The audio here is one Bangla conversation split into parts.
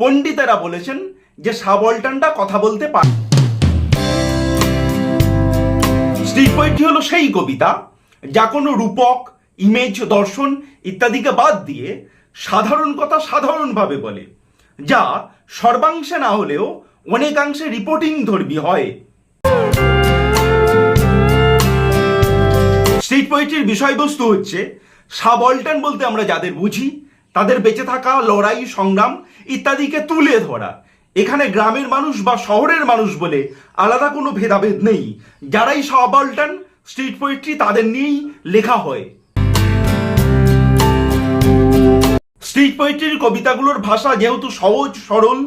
পণ্ডিতেরা বলেছেন যে সাবলটানটা কথা বলতে পারে স্ট্রিট হলো সেই কবিতা, যা কোনো রূপক ইমেজ দর্শন ইত্যাদিকে বাদ দিয়ে সাধারণ কথা সাধারণভাবে বলে, যা সর্বাংশে না হলেও অনেকাংশে রিপোর্টিং ধর্মী হয়। স্ট্রিট পোয়েট্রির বিষয়বস্তু হচ্ছে সাবল্টান বলতে আমরা যাদের বুঝি তাদের বেঁচে থাকা, লড়াই, সংগ্রাম ইত্যাদিকে তুলে ধরা। এখানে গ্রামের মানুষ বা শহরের মানুষ বলে আলাদা কোনো ভেদাভেদ নেই। যারাই সাবল্টান স্ট্রিট পোয়েট্রি তাদের নিয়েই লেখা হয়। স্ট্রিট পোয়েট্রির কবিতাগুলোর ভাষা যেহেতু সহজ, সরল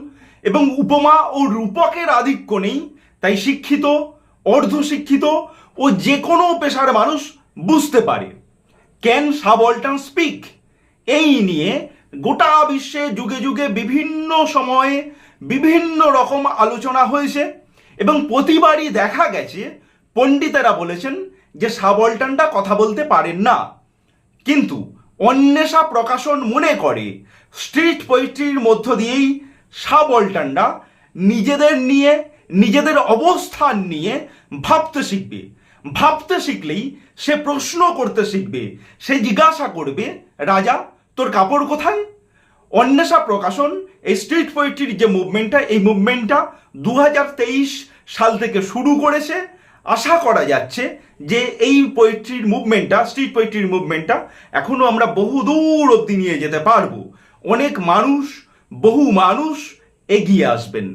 এবং উপমা ও রূপকের আধিক্য নেই, তাই শিক্ষিত, অর্ধশিক্ষিত ও যে কোনো পেশার মানুষ বুঝতে পারে। ক্যান সাবল্টান স্পিক এই নিয়ে গোটা বিশ্বে যুগে যুগে বিভিন্ন সময়ে বিভিন্ন রকম আলোচনা হয়েছে এবং প্রতিবারই দেখা গেছে, পণ্ডিতেরা বলেছেন যে সাবল্টানটা কথা বলতে পারেন না। কিন্তু অন্বেষা প্রকাশন মনে করে স্ট্রিট পোয়েট্রির মধ্য দিয়েই সাবল্টানরা নিজেদের নিয়ে, নিজেদের অবস্থান নিয়ে ভাবতে শিখবে। ভাবতে শিখলেই সে প্রশ্ন করতে শিখবে, সে জিজ্ঞাসা করবে, রাজা তোর কাপড় কোথায়? অন্বেষা প্রকাশন, এই স্ট্রিট পোয়েট্রির যে মুভমেন্টটা এই মুভমেন্টটা দু হাজার তেইশ সাল থেকে শুরু করেছে। আশা করা যাচ্ছে যে এই পোয়েট্রির মুভমেন্টটা স্ট্রিট পোয়েট্রির মুভমেন্টটা এখনও আমরা বহু দূর অবধি নিয়ে যেতে পারব। অনেক মানুষ, বহু মানুষ এগিয়ে আসবেন।